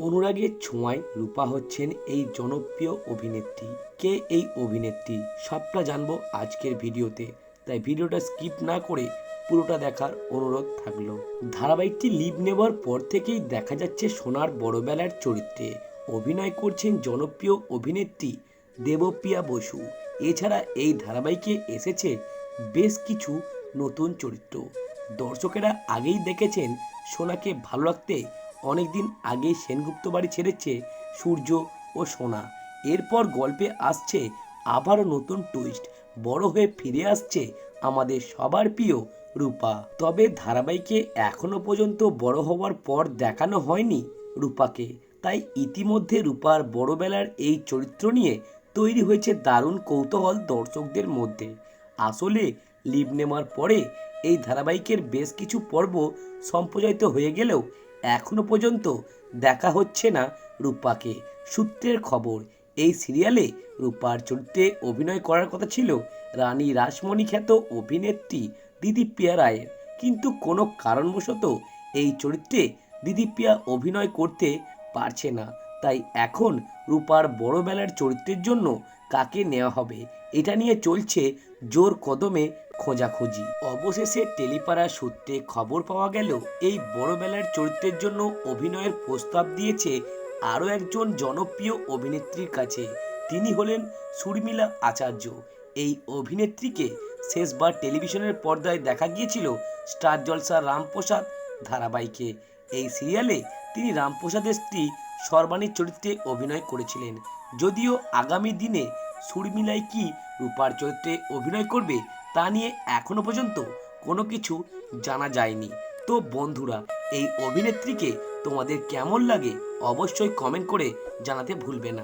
অনুরাগের ছোঁয়ায় রূপা হচ্ছেন এই জনপ্রিয় অভিনেত্রী। কে এই অভিনেত্রী? সবটা জানব আজকের ভিডিওতে। তাই ভিডিওটা স্কিপ না করে পুরোটা দেখার অনুরোধ থাকল। ধারাবাহিকটি লিভ নেওয়ার পর থেকেই দেখা যাচ্ছে সোনার বড়বেলার চরিত্রে। অভিনয় করছেন জনপ্রিয় অভিনেত্রী দেবপ্রিয়া বসু। এছাড়া এই ধারাবাহিকে এসেছে বেশ কিছু নতুন চরিত্র। দর্শকেরা আগেই দেখেছেন সোনাকে ভালো রাখতে অনেকদিন আগেই সেনগুপ্ত বাড়ি ছেড়েছে সূর্য ও সোনা। এরপর গল্পে আসছে আবারও নতুন টুইস্ট বড় হয়ে ফিরে আসছে আমাদের সবার প্রিয় রূপা। তবে ধারাবাহিকে এখনও পর্যন্ত বড় হওয়ার পর দেখানো হয়নি রূপাকে। তাই ইতিমধ্যে রূপার বড়বেলার এই চরিত্র নিয়ে তৈরি হয়েছে দারুণ কৌতূহল দর্শকদের মধ্যে। আসলে লিভ নেওয়ার পরে এই ধারাবাহিকের বেশ কিছু পর্ব সম্প্রচারিত হয়ে গেলেও এখনও পর্যন্ত দেখা হচ্ছে না রূপাকে। সূত্রের খবর, এই সিরিয়ালে রূপার চরিত্রে অভিনয় করার কথা ছিল রানী রাসমণি খ্যাত অভিনেত্রী দিদি পিয়া রায়ের। কিন্তু কোনো কারণবশত এই চরিত্রে দিদি পিয়া অভিনয় করতে পারছে না। তাই এখন রূপার বড় বেলার চরিত্রের জন্য কাকে নেওয়া হবে এটা নিয়ে চলছে জোর কদমে খোঁজাখুঁজি। অবশেষে টেলিপাড়া সূত্রে খবর পাওয়া গেল, এই বড় বেলার চরিত্রের জন্য অভিনয়ের প্রস্তাব দিয়েছে আরও একজন জনপ্রিয় অভিনেত্রীর কাছে। তিনি হলেন সুরমিলা আচার্য। এই অভিনেত্রীকে শেষবার টেলিভিশনের পর্দায় দেখা গিয়েছিল স্টার জলসা রামপ্রসাদ ধারাবাহিকে। এই সিরিয়ালে তিনি রামপ্রসাদের স্ত্রী সর্বাণীর চরিত্রে অভিনয় করেছিলেন। যদিও আগামী দিনে সুরমিলাই কি রূপার চরিত্রে অভিনয় করবে তা নিয়ে এখনও পর্যন্ত কোনো কিছু জানা যায়নি। তো বন্ধুরা, এই অভিনেত্রীকে তোমাদের কেমন লাগে অবশ্যই কমেন্ট করে জানাতে ভুলবে না।